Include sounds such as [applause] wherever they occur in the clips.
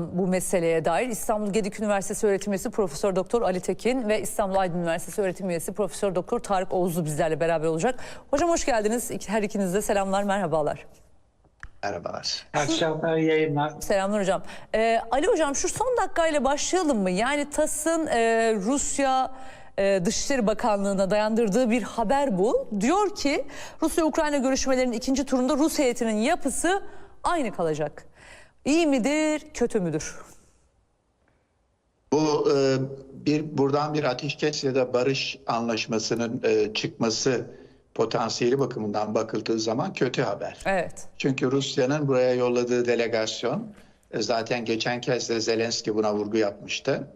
bu meseleye dair İstanbul Gedik Üniversitesi öğretim üyesi Profesör Doktor Ali Tekin ve İstanbul Aydın Üniversitesi öğretim üyesi Profesör Doktor Tarık Oğuzlu bizlerle beraber olacak. Hocam hoş geldiniz. Her ikinize selamlar, merhabalar. Merhabalar. Akşamlar yayınlar. Selamlar hocam. Ee, Ali hocam şu son dakikayla başlayalım mı? Yani TAS'ın e, Rusya e, Dışişleri Bakanlığı'na dayandırdığı bir haber bu. Diyor ki Rusya-Ukrayna görüşmelerinin ikinci turunda Rus heyetinin yapısı aynı kalacak. İyi midir, kötü müdür? Bu e, bir buradan bir ateşkes ya da barış anlaşmasının e, çıkması potansiyeli bakımından bakıldığı zaman kötü haber. Evet. Çünkü Rusya'nın buraya yolladığı delegasyon e, zaten geçen kez de Zelenski buna vurgu yapmıştı.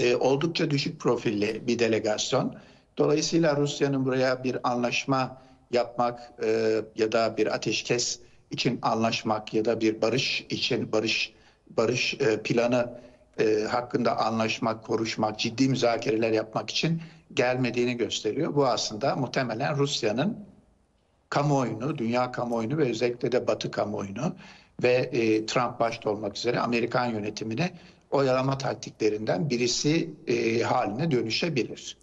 E, oldukça düşük profilli bir delegasyon. Dolayısıyla Rusya'nın buraya bir anlaşma yapmak e, ya da bir ateşkes için anlaşmak ya da bir barış için barış barış e, planı e, hakkında anlaşmak, konuşmak, ciddi müzakereler yapmak için gelmediğini gösteriyor. Bu aslında muhtemelen Rusya'nın kamuoyunu, dünya kamuoyunu ve özellikle de Batı kamuoyunu ve e, Trump başta olmak üzere Amerikan yönetimini oyalama taktiklerinden birisi haline dönüşebilir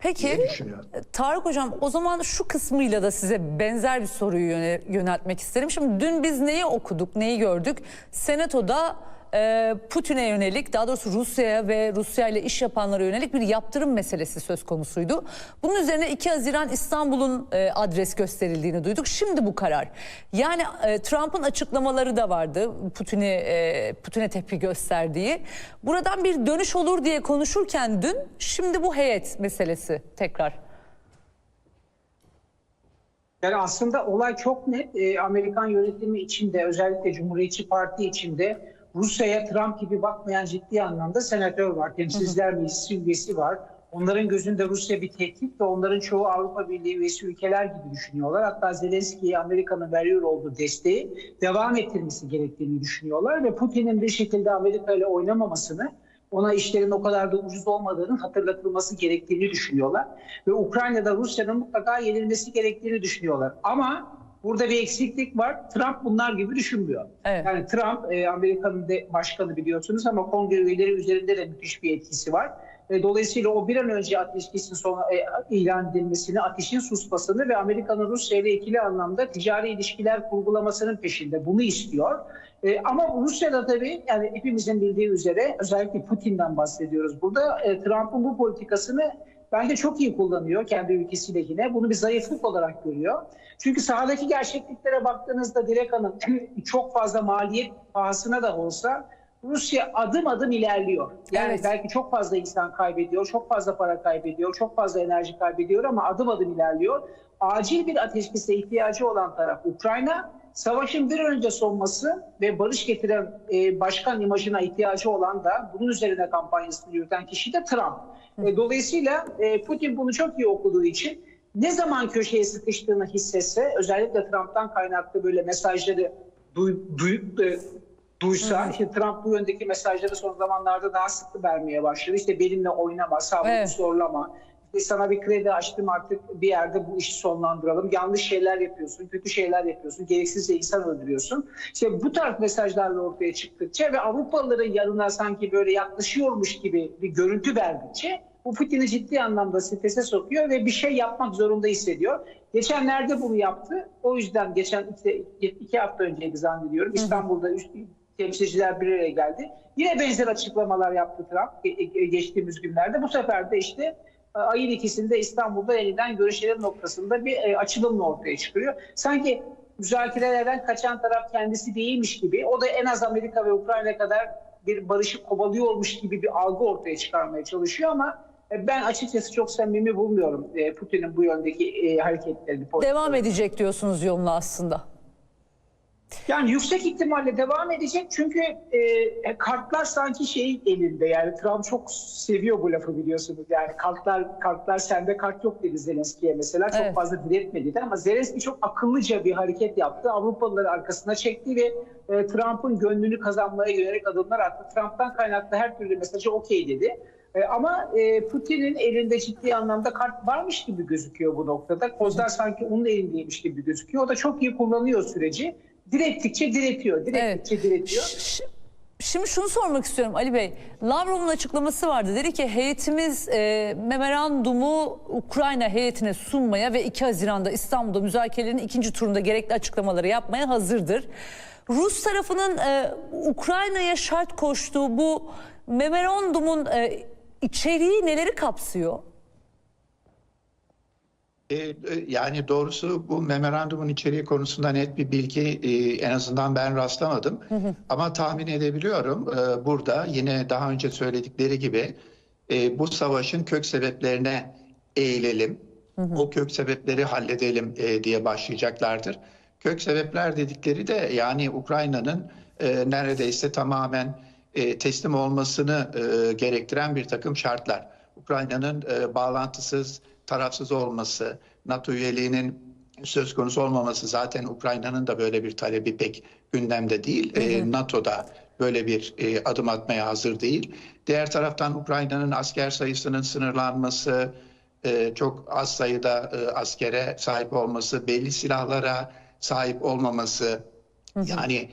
Peki düşünüyorum. Tarık Hocam o zaman şu kısmıyla da size benzer bir soruyu yöne- yöneltmek isterim. Şimdi dün biz neyi okuduk, neyi gördük? Senatoda e, Putin'e yönelik, daha doğrusu Rusya'ya ve Rusya ile iş yapanlara yönelik bir yaptırım meselesi söz konusuydu. Bunun üzerine 2 Haziran İstanbul'un e, adres gösterildiğini duyduk. Şimdi bu karar. Yani e, Trump'ın açıklamaları da vardı. Putin'i e, Putin'e tepki gösterdiği. Buradan bir dönüş olur diye konuşurken dün şimdi bu heyet meselesi tekrar. Yani aslında olay çok net. Ee, Amerikan yönetimi içinde özellikle Cumhuriyetçi Parti içinde Rusya'ya Trump gibi bakmayan ciddi anlamda senatör var. Temsilciler Meclisi üyesi var. Onların gözünde Rusya bir tehdit ve onların çoğu Avrupa Birliği üyesi ülkeler gibi düşünüyorlar. Hatta Zelenski'ye Amerika'nın veriyor olduğu desteği devam ettirmesi gerektiğini düşünüyorlar ve Putin'in bir şekilde Amerika ile oynamamasını ona işlerin o kadar da ucuz olmadığının hatırlatılması gerektiğini düşünüyorlar. Ve Ukrayna'da Rusya'nın mutlaka yenilmesi gerektiğini düşünüyorlar. Ama burada bir eksiklik var. Trump bunlar gibi düşünmüyor. Evet. Yani Trump e, Amerika'nın başkanı biliyorsunuz ama kongre üyeleri üzerinde de müthiş bir etkisi var. E, Dolayısıyla o bir an önce ateşkesin sona e, ilan edilmesini, ateşin susmasını ve Amerika'nın Rusya ile ikili anlamda ticari ilişkiler kurgulamasının peşinde. Bunu istiyor. E, ama Rusya'da tabii yani hepimizin bildiği üzere özellikle Putin'den bahsediyoruz burada. E, Trump'ın bu politikasını bence çok iyi kullanıyor kendi ülkesi lehine. Bunu bir zayıflık olarak görüyor. Çünkü sahadaki gerçekliklere baktığınızda Dilek Hanım [clears throat] çok fazla maliyet pahasına da olsa Rusya adım adım ilerliyor. Yani Evet. belki çok fazla insan kaybediyor, çok fazla para kaybediyor, çok fazla enerji kaybediyor ama adım adım ilerliyor. Acil bir ateşkese ihtiyacı olan taraf Ukrayna. Savaşın bir önce sonması ve barış getiren e, başkan imajına ihtiyacı olan da bunun üzerine kampanyasını yürüten kişi de Trump. E, dolayısıyla e, Putin bunu çok iyi okuduğu için ne zaman köşeye sıkıştığını hissetse özellikle Trump'tan kaynaklı böyle mesajları duy, duy- e, duysa işte Trump bu yöndeki mesajları son zamanlarda daha sıklı vermeye başladı. İşte benimle oynama, sabrımı Evet. zorlama. Sana bir kredi açtım artık bir yerde bu işi sonlandıralım. Yanlış şeyler yapıyorsun, kötü şeyler yapıyorsun, gereksizce insan öldürüyorsun. İşte bu tarz mesajlarla ortaya çıktıkça ve Avrupalıların yanına sanki böyle yaklaşıyormuş gibi bir görüntü verdikçe bu Putin'i ciddi anlamda strese sokuyor ve bir şey yapmak zorunda hissediyor. Geçenlerde bunu yaptı. O yüzden geçen iki, iki hafta önceydi zannediyorum. İstanbul'da üst, temsilciler bir araya geldi. Yine benzer açıklamalar yaptı Trump ge- ge- geçtiğimiz günlerde. Bu sefer de işte e, ayın ikisinde İstanbul'da yeniden görüşelim noktasında bir e, açılımla ortaya çıkıyor. Sanki müzakerelerden kaçan taraf kendisi değilmiş gibi o da en az Amerika ve Ukrayna kadar bir barışı kovalıyormuş gibi bir algı ortaya çıkarmaya çalışıyor ama e, ben açıkçası çok samimi bulmuyorum e, Putin'in bu yöndeki hareketlerini. Devam edecek diyorsunuz yoluna aslında. Yani yüksek ihtimalle devam edecek çünkü e, kartlar sanki şey elinde yani Trump çok seviyor bu lafı biliyorsunuz yani kartlar kartlar sende kart yok dedi Zelenski'ye mesela çok Evet. fazla diretmedi de ama Zelenski çok akıllıca bir hareket yaptı Avrupalıları arkasına çekti ve e, Trump'ın gönlünü kazanmaya yönelik adımlar attı Trump'tan kaynaklı her türlü mesajı okey dedi. E, ama e, Putin'in elinde ciddi anlamda kart varmış gibi gözüküyor bu noktada. Kozlar sanki onun elindeymiş gibi gözüküyor. O da çok iyi kullanıyor süreci. Direttikçe diretiyor, direttikçe diretiyor. Ş- Şimdi şunu sormak istiyorum Ali Bey. Lavrov'un açıklaması vardı. Dedi ki heyetimiz e, memorandumu Ukrayna heyetine sunmaya ve 2 Haziran'da İstanbul'da müzakerelerin ikinci turunda gerekli açıklamaları yapmaya hazırdır. Rus tarafının e, Ukrayna'ya şart koştuğu bu memorandumun e, içeriği neleri kapsıyor? E, e, Yani doğrusu bu memorandumun içeriği konusunda net bir bilgi e, en azından ben rastlamadım. Ama tahmin edebiliyorum burada yine daha önce söyledikleri gibi bu savaşın kök sebeplerine eğilelim. O kök sebepleri halledelim diye başlayacaklardır. Kök sebepler dedikleri de yani Ukrayna'nın neredeyse tamamen teslim olmasını gerektiren bir takım şartlar. Ukrayna'nın bağlantısız, tarafsız olması, NATO üyeliğinin söz konusu olmaması zaten Ukrayna'nın da böyle bir talebi pek gündemde değil. E, NATO'da böyle bir e, adım atmaya hazır değil. Diğer taraftan Ukrayna'nın asker sayısının sınırlanması, e, çok az sayıda e, askere sahip olması, belli silahlara sahip olmaması, yani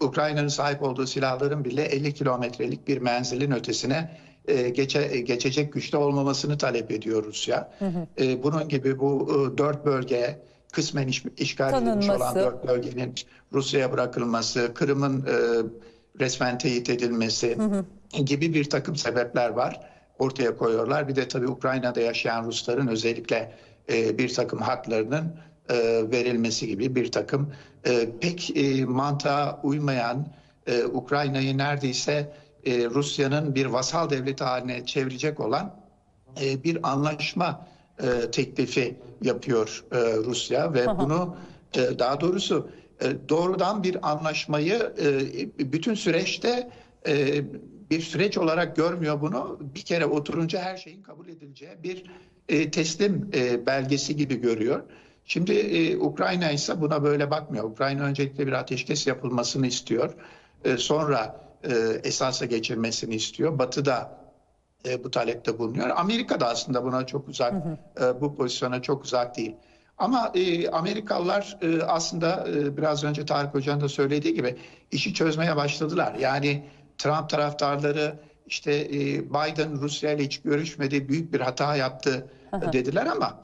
Ukrayna'nın sahip olduğu silahların bile 50 kilometrelik bir menzilin ötesine e, geçe, geçecek güçte olmamasını talep ediyor Rusya. E, bunun gibi bu e, dört bölge kısmen iş, işgal edilmiş olan Tanınması. dört bölgenin Rusya'ya bırakılması, Kırım'ın e, resmen teyit edilmesi gibi bir takım sebepler var ortaya koyuyorlar. Bir de tabii Ukrayna'da yaşayan Rusların özellikle e, bir takım haklarının e, verilmesi gibi bir takım e, pek e, mantığa uymayan e, Ukrayna'yı neredeyse e, Rusya'nın bir vasal devleti haline çevirecek olan e, bir anlaşma e, teklifi yapıyor e, Rusya ve bunu e, daha doğrusu e, doğrudan bir anlaşmayı e, bütün süreçte e, bir süreç olarak görmüyor bunu. Bir kere oturunca her şeyin kabul edileceği bir e, teslim e, belgesi gibi görüyor. Şimdi e, Ukrayna ise buna böyle bakmıyor. Ukrayna öncelikle bir ateşkes yapılmasını istiyor. E, sonra e, esasa geçirmesini istiyor. Batı da e, bu talepte bulunuyor. Amerika da aslında buna çok uzak, e, bu pozisyona çok uzak değil. Ama e, Amerikalılar e, aslında e, biraz önce Tarık Hoca'nın da söylediği gibi işi çözmeye başladılar. Yani Trump taraftarları işte e, Biden Rusya ile hiç görüşmedi, büyük bir hata yaptı e, dediler ama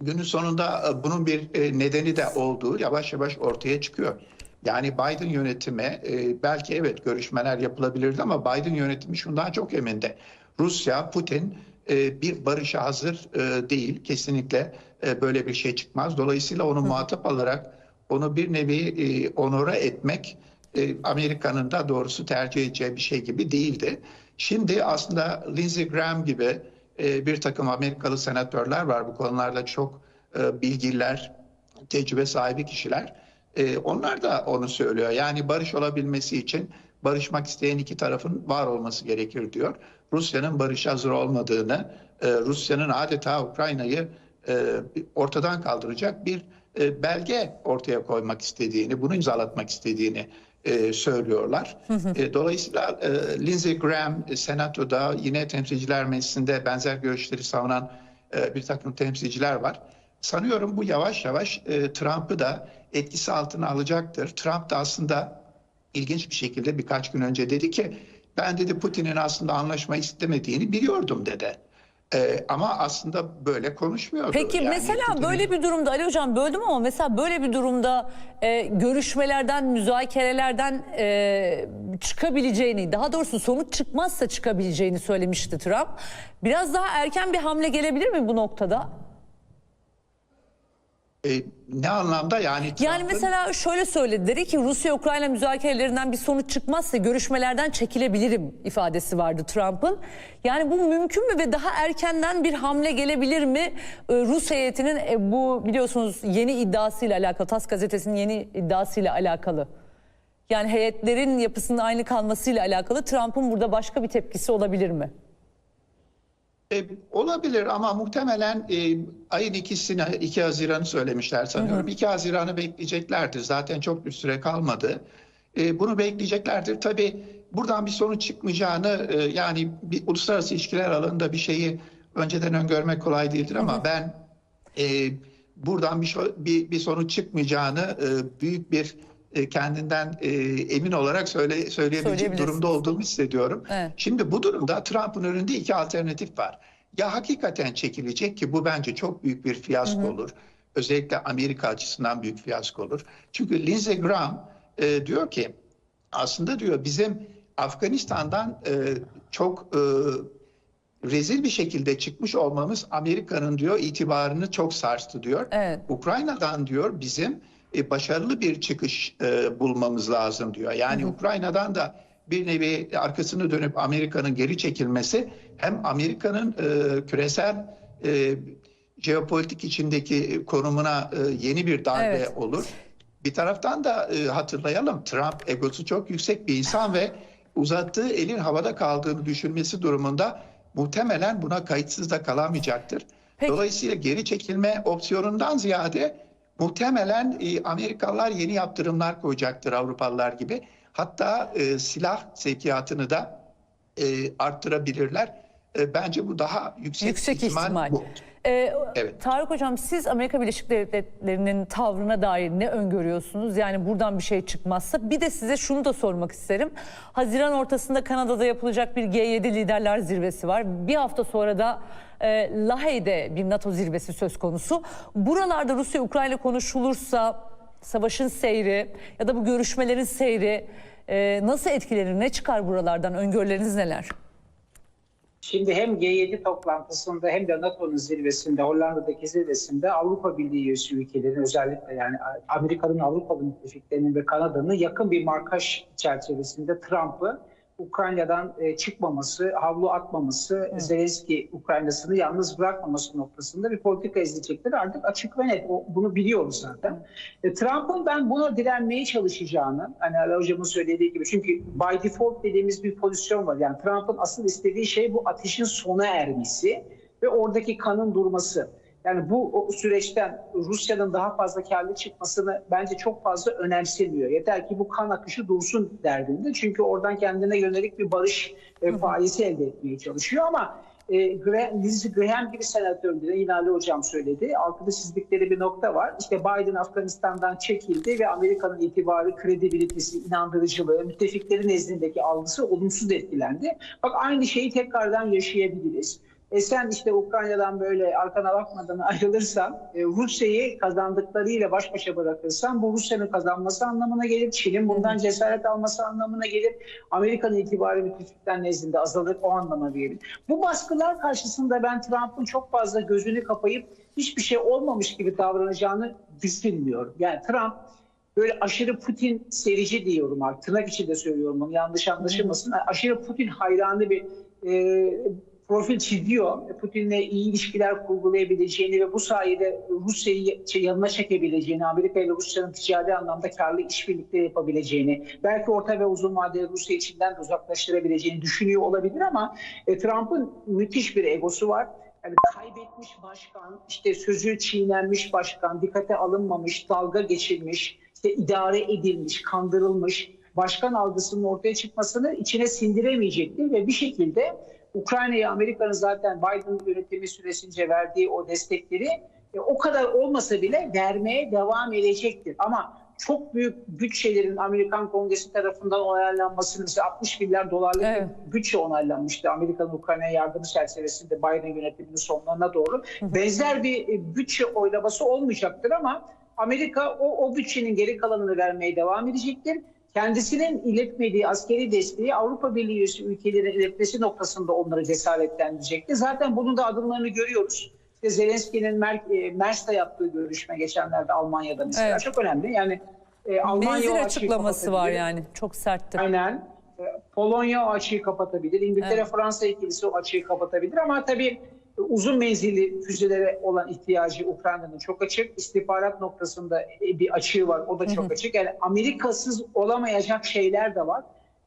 günün sonunda e, bunun bir e, nedeni de olduğu yavaş yavaş ortaya çıkıyor. Yani Biden yönetimi e, belki evet görüşmeler yapılabilirdi ama Biden yönetimi şundan çok emindi. Rusya, Putin e, bir barışa hazır e, değil. Kesinlikle e, böyle bir şey çıkmaz. Dolayısıyla onu muhatap alarak onu bir nevi e, onora etmek e, Amerika'nın da doğrusu tercih edeceği bir şey gibi değildi. Şimdi aslında Lindsey Graham gibi e, bir takım Amerikalı senatörler var. Bu konularda çok e, bilgiler, tecrübe sahibi kişiler. E, onlar da onu söylüyor. Yani barış olabilmesi için barışmak isteyen iki tarafın var olması gerekir diyor. Rusya'nın barışa hazır olmadığını, e, Rusya'nın adeta Ukrayna'yı e, ortadan kaldıracak bir e, belge ortaya koymak istediğini, bunu imzalatmak istediğini e, söylüyorlar. E, dolayısıyla e, Lindsey Graham e, Senato'da yine Temsilciler Meclisi'nde benzer görüşleri savunan e, bir takım temsilciler var. Sanıyorum bu yavaş yavaş e, Trump'ı da etkisi altına alacaktır. Trump da aslında ilginç bir şekilde birkaç gün önce dedi ki ben dedi Putin'in aslında anlaşma istemediğini biliyordum dedi. E, ama aslında böyle konuşmuyordu. Peki Yani mesela Putin'in- böyle bir durumda Ali Hocam böldüm ama mesela böyle bir durumda e, görüşmelerden, müzakerelerden e, çıkabileceğini, daha doğrusu sonuç çıkmazsa çıkabileceğini söylemişti Trump. Biraz daha erken bir hamle gelebilir mi bu noktada? E, ne anlamda yani? Yani mesela şöyle söyledi dedi ki Rusya-Ukrayna müzakerelerinden bir sonuç çıkmazsa görüşmelerden çekilebilirim ifadesi vardı Trump'ın. Yani bu mümkün mü ve daha erkenden bir hamle gelebilir mi? Ee, Rus heyetinin e, bu biliyorsunuz yeni iddiasıyla alakalı, TAS gazetesinin yeni iddiasıyla alakalı. Yani heyetlerin yapısının aynı kalmasıyla alakalı Trump'ın burada başka bir tepkisi olabilir mi? E, olabilir ama muhtemelen e, ayın ikisini, 2 Haziran'ı söylemişler sanıyorum. 2 Haziran'ı bekleyeceklerdir. Zaten çok bir süre kalmadı. E, bunu bekleyeceklerdir. Tabii buradan bir sonuç çıkmayacağını e, yani bir uluslararası ilişkiler alanında bir şeyi önceden öngörmek kolay değildir ama ben e, buradan bir, bir, bir sonuç çıkmayacağını e, büyük bir kendinden e, emin olarak söyle, söyleyebilecek durumda olduğumu hissediyorum. Evet. Şimdi bu durumda Trump'ın önünde iki alternatif var. Ya hakikaten çekilecek ki bu bence çok büyük bir fiyasko olur. Özellikle Amerika açısından büyük fiyasko olur. Çünkü Lindsey Graham e, diyor ki aslında diyor bizim Afganistan'dan e, çok e, rezil bir şekilde çıkmış olmamız Amerika'nın diyor itibarını çok sarstı diyor. Evet. Ukrayna'dan diyor bizim e, başarılı bir çıkış e, bulmamız lazım diyor. Yani Ukrayna'dan da bir nevi arkasını dönüp Amerika'nın geri çekilmesi hem Amerika'nın e, küresel e, jeopolitik içindeki konumuna e, yeni bir darbe Evet. olur. Bir taraftan da e, hatırlayalım Trump egosu çok yüksek bir insan ve uzattığı elin havada kaldığını düşünmesi durumunda muhtemelen buna kayıtsız da kalamayacaktır. Peki. Dolayısıyla geri çekilme opsiyonundan ziyade muhtemelen e, Amerikalılar yeni yaptırımlar koyacaktır Avrupalılar gibi. Hatta e, silah sevkiyatını da e, arttırabilirler. E, bence bu daha yüksek, Yüksek ihtimal. bu. Ee, Evet. Tarık Hocam siz Amerika Birleşik Devletleri'nin tavrına dair ne öngörüyorsunuz? Yani buradan bir şey çıkmazsa. Bir de size şunu da sormak isterim. Haziran ortasında Kanada'da yapılacak bir G7 liderler zirvesi var. Bir hafta sonra da e, Lahey'de bir NATO zirvesi söz konusu. Buralarda Rusya-Ukrayna konuşulursa savaşın seyri ya da bu görüşmelerin seyri e, nasıl etkilenir? Ne çıkar buralardan? Öngörüleriniz neler? Şimdi hem G7 toplantısında hem de NATO'nun zirvesinde, Hollanda'daki zirvesinde Avrupa Birliği üyesi ülkelerin özellikle yani Amerika'nın, Avrupa'nın müttefiklerinin ve Kanada'nın yakın bir markaj çerçevesinde Trump'ı Ukrayna'dan e, çıkmaması, havlu atmaması, Zelenski Ukrayna'sını yalnız bırakmaması noktasında bir politika izleyecekleri artık açık ve net. O, bunu biliyoruz zaten. E, Trump'ın ben buna direnmeye çalışacağını, hani Ali Hocam'ın söylediği gibi çünkü by default dediğimiz bir pozisyon var. Yani Trump'ın asıl istediği şey bu ateşin sona ermesi ve oradaki kanın durması. Yani bu süreçten Rusya'nın daha fazla karlı çıkmasını bence çok fazla önemsemiyor. Yeter ki bu kan akışı dursun derdinde. Çünkü oradan kendine yönelik bir barış e, faizsi elde etmeye çalışıyor ama e, Graham, Lindsey Graham gibi senatör de yine Ali Hocam söyledi. Altında çizdikleri bir nokta var. İşte Biden Afganistan'dan çekildi ve Amerika'nın itibarı, kredibilitesi, inandırıcılığı, müttefikleri nezdindeki algısı olumsuz etkilendi. Bak aynı şeyi tekrardan yaşayabiliriz. E sen işte Ukrayna'dan böyle arkana bakmadan [laughs] ayrılırsan, e, Rusya'yı kazandıklarıyla baş başa bırakırsan bu Rusya'nın kazanması anlamına gelir. Çin'in bundan cesaret alması anlamına gelir. Amerika'nın itibarı müttefikler nezdinde azalır o anlama gelir. Bu baskılar karşısında ben Trump'ın çok fazla gözünü kapayıp hiçbir şey olmamış gibi davranacağını düşünmüyorum. Yani Trump böyle aşırı Putin serici diyorum artık. Tırnak içinde söylüyorum bunu yanlış anlaşılmasın. Aşırı Putin hayranı bir e, profil çiziyor. Putin'le iyi ilişkiler kurgulayabileceğini ve bu sayede Rusya'yı yanına çekebileceğini, Amerika ile Rusya'nın ticari anlamda karlı işbirlikleri yapabileceğini, belki orta ve uzun vadede Rusya içinden de uzaklaştırabileceğini düşünüyor olabilir ama e, Trump'ın müthiş bir egosu var. Yani kaybetmiş başkan, işte sözü çiğnenmiş başkan, dikkate alınmamış, dalga geçilmiş, işte idare edilmiş, kandırılmış başkan algısının ortaya çıkmasını içine sindiremeyecektir ve bir şekilde Ukrayna'ya Amerika'nın zaten Biden yönetimi süresince verdiği o destekleri e, o kadar olmasa bile vermeye devam edecektir. Ama çok büyük bütçelerin Amerikan Kongresi tarafından onaylanmasını, mesela 60 milyar dolarlık Evet. bir bütçe onaylanmıştı Amerika'nın Ukrayna'ya yardımı çerçevesinde Biden yönetiminin sonlarına doğru. Benzer bir e, bütçe oylaması olmayacaktır ama Amerika o, o bütçenin geri kalanını vermeye devam edecektir kendisinin iletmediği askeri desteği Avrupa Birliği üyesi ülkelere iletmesi noktasında onları cesaretlendirecekti. Zaten bunun da adımlarını görüyoruz. İşte Zelenski'nin Mer e, Mers'te yaptığı görüşme geçenlerde Almanya'da mesela Evet. çok önemli. Yani e, Almanya Benzin açıklaması var yani. Çok sertti. Aynen. E, Polonya o açığı kapatabilir. İngiltere, Evet. Fransa ikilisi o açığı kapatabilir ama tabii uzun menzilli füzelere olan ihtiyacı Ukrayna'nın çok açık. İstihbarat noktasında bir açığı var. O da çok açık. Yani Amerikasız olamayacak şeyler de var.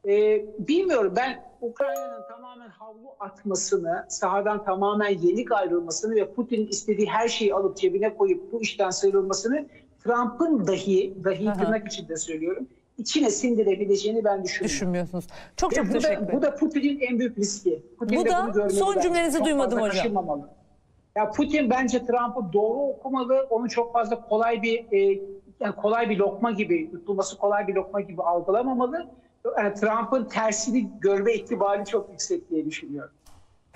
Ee, bilmiyorum ben Ukrayna'nın tamamen havlu atmasını, sahadan tamamen yenik ayrılmasını ve Putin'in istediği her şeyi alıp cebine koyup bu işten sıyrılmasını Trump'ın dahi, dahi tırnak içinde söylüyorum, içine sindirebileceğini ben düşünmüyorum. Düşünmüyorsunuz. Çok çok bu, teşekkür ederim. bu da Putin'in en büyük riski. Putin Bu da son cümlenizi duymadım hocam. Ya Putin bence Trump'ı doğru okumalı. Onu çok fazla kolay bir e, yani kolay bir lokma gibi, tutulması kolay bir lokma gibi algılamamalı. Yani Trump'ın tersini görme ihtimali çok yüksek diye düşünüyorum.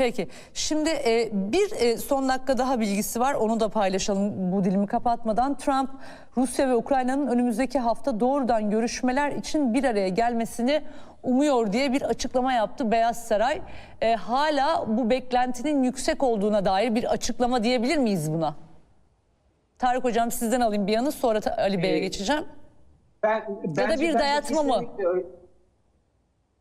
Peki şimdi e, bir e, son dakika daha bilgisi var onu da paylaşalım bu dilimi kapatmadan. Trump Rusya ve Ukrayna'nın önümüzdeki hafta doğrudan görüşmeler için bir araya gelmesini umuyor diye bir açıklama yaptı Beyaz Saray. E, hala bu beklentinin yüksek olduğuna dair bir açıklama diyebilir miyiz buna? Tarık Hocam sizden alayım bir yanı sonra Ali Bey'e Ee, geçeceğim. Ben, da bence- bir dayatma mı? öyle.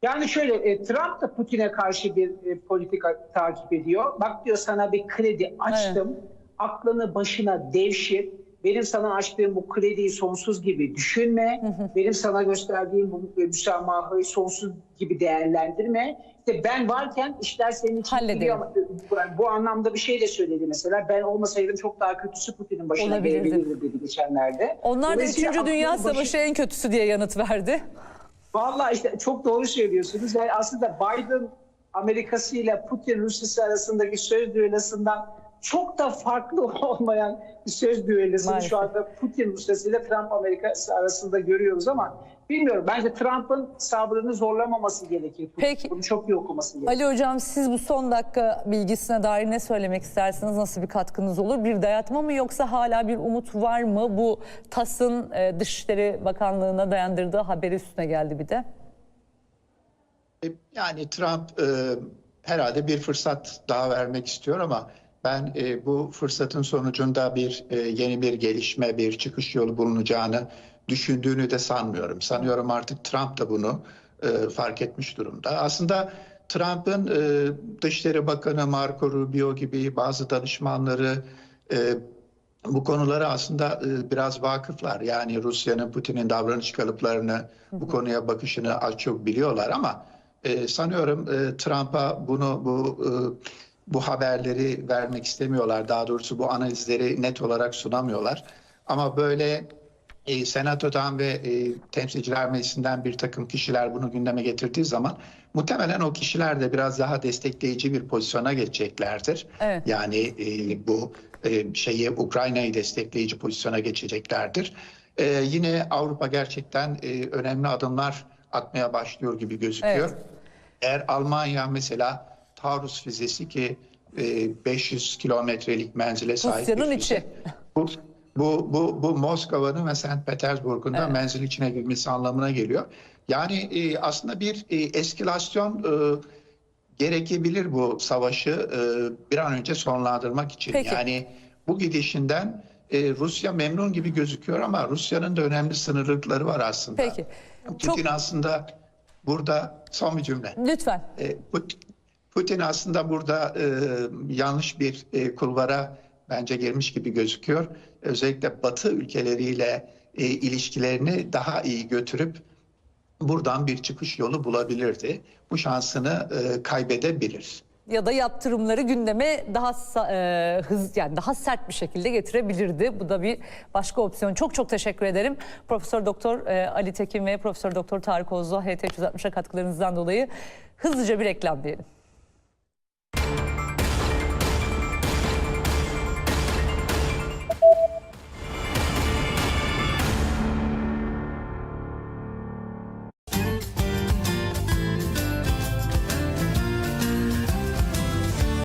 Yani şöyle e, Trump da Putin'e karşı bir e, politika takip ediyor. Bak diyor sana bir kredi açtım. Aklını başına devşir. Benim sana açtığım bu krediyi sonsuz gibi düşünme. Benim sana gösterdiğim bu e, müsamahayı sonsuz gibi değerlendirme. İşte ben varken işler senin için gidiyor. Ama, e, Bu, anlamda bir şey de söyledi mesela. Ben olmasaydım çok daha kötüsü Putin'in başına gelebilirdi dedi geçenlerde. Onlar da Dolayısıyla 3. Dünya aklını başı- Savaşı en kötüsü diye yanıt verdi. Vallahi işte çok doğru söylüyorsunuz. Yani aslında Biden Amerikası ile Putin Rusyası arasındaki söz düellasından çok da farklı [laughs] olmayan bir söz Maalesef. şu anda Putin Rusyası ile Trump Amerikası arasında görüyoruz ama bilmiyorum. Bence Trump'ın sabrını zorlamaması gerekir. Peki. Bunu çok iyi okuması gerekir. Ali Hocam siz bu son dakika bilgisine dair ne söylemek istersiniz? Nasıl bir katkınız olur? Bir dayatma mı yoksa hala bir umut var mı? Bu TAS'ın e, Dışişleri Bakanlığı'na dayandırdığı haberi üstüne geldi bir de. E, Yani Trump e, herhalde bir fırsat daha vermek istiyor ama ben e, bu fırsatın sonucunda bir e, yeni bir gelişme, bir çıkış yolu bulunacağını düşündüğünü de sanmıyorum. Sanıyorum artık Trump da bunu e, fark etmiş durumda. Aslında Trump'ın e, Dışişleri Bakanı Marco Rubio gibi bazı danışmanları e, bu konulara aslında e, biraz vakıflar. Yani Rusya'nın Putin'in davranış kalıplarını, bu konuya bakışını az çok biliyorlar ama e, sanıyorum e, Trump'a bunu bu e, bu haberleri vermek istemiyorlar. Daha doğrusu bu analizleri net olarak sunamıyorlar. Ama böyle e, Senato'dan ve e, Temsilciler Meclisi'nden bir takım kişiler bunu gündeme getirdiği zaman muhtemelen o kişiler de biraz daha destekleyici bir pozisyona geçeceklerdir. Evet. Yani e, bu e, şeyi Ukrayna'yı destekleyici pozisyona geçeceklerdir. E, yine Avrupa gerçekten e, önemli adımlar atmaya başlıyor gibi gözüküyor. Evet. Eğer Almanya mesela Taurus füzesi ki e, 500 kilometrelik menzile sahip Rusya'nın içi. Bu, bu, bu, bu Moskova'nın ve St. Petersburg'un da Evet. menzil içine girmesi anlamına geliyor. Yani e, aslında bir e, eskilasyon e, gerekebilir bu savaşı e, bir an önce sonlandırmak için. Peki. Yani bu gidişinden e, Rusya memnun gibi gözüküyor ama Rusya'nın da önemli sınırlılıkları var aslında. Peki. Putin Çok- aslında burada son bir cümle. Lütfen. E, Put- Putin aslında burada e, yanlış bir e, kulvara bence girmiş gibi gözüküyor. Özellikle Batı ülkeleriyle e, ilişkilerini daha iyi götürüp buradan bir çıkış yolu bulabilirdi. Bu şansını e, kaybedebilir. Ya da yaptırımları gündeme daha e, hız yani daha sert bir şekilde getirebilirdi. Bu da bir başka opsiyon. Çok çok teşekkür ederim. Profesör Doktor e, Ali Tekin ve Profesör Doktor Tarık Ozlu HT 360'a katkılarınızdan dolayı hızlıca bir reklam diyelim.